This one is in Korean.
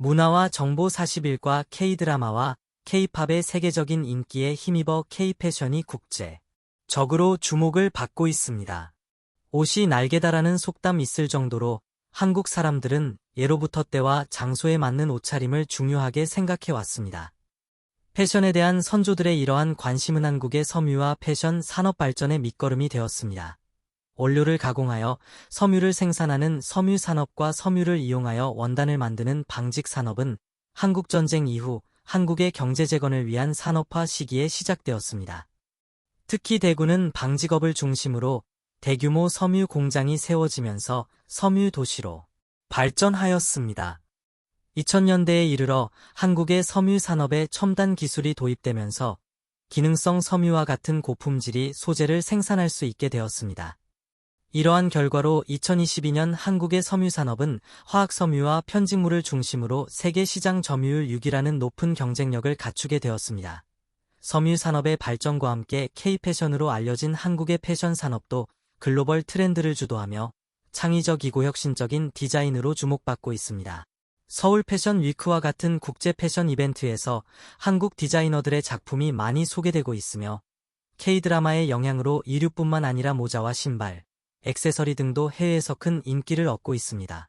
문화와 정보 41과 K-드라마와 K-팝의 세계적인 인기에 힘입어 K-패션이 국제 적으로 주목을 받고 있습니다. 옷이 날개다라는 속담 있을 정도로 한국 사람들은 예로부터 때와 장소에 맞는 옷차림을 중요하게 생각해 왔습니다. 패션에 대한 선조들의 이러한 관심은 한국의 섬유와 패션 산업 발전의 밑거름이 되었습니다. 원료를 가공하여 섬유를 생산하는 섬유 산업과 섬유를 이용하여 원단을 만드는 방직 산업은 한국 전쟁 이후 한국의 경제 재건을 위한 산업화 시기에 시작되었습니다. 특히 대구는 방직업을 중심으로 대규모 섬유 공장이 세워지면서 섬유 도시로 발전하였습니다. 2000년대에 이르러 한국의 섬유 산업에 첨단 기술이 도입되면서 기능성 섬유와 같은 고품질이 소재를 생산할 수 있게 되었습니다. 이러한 결과로 2022년 한국의 섬유산업은 화학섬유와 편직물을 중심으로 세계 시장 점유율 6위라는 높은 경쟁력을 갖추게 되었습니다. 섬유산업의 발전과 함께 K-패션으로 알려진 한국의 패션 산업도 글로벌 트렌드를 주도하며 창의적이고 혁신적인 디자인으로 주목받고 있습니다. 서울 패션 위크와 같은 국제 패션 이벤트에서 한국 디자이너들의 작품이 많이 소개되고 있으며 K-드라마의 영향으로 이류뿐만 아니라 모자와 신발, 액세서리 등도 해외에서 큰 인기를 얻고 있습니다.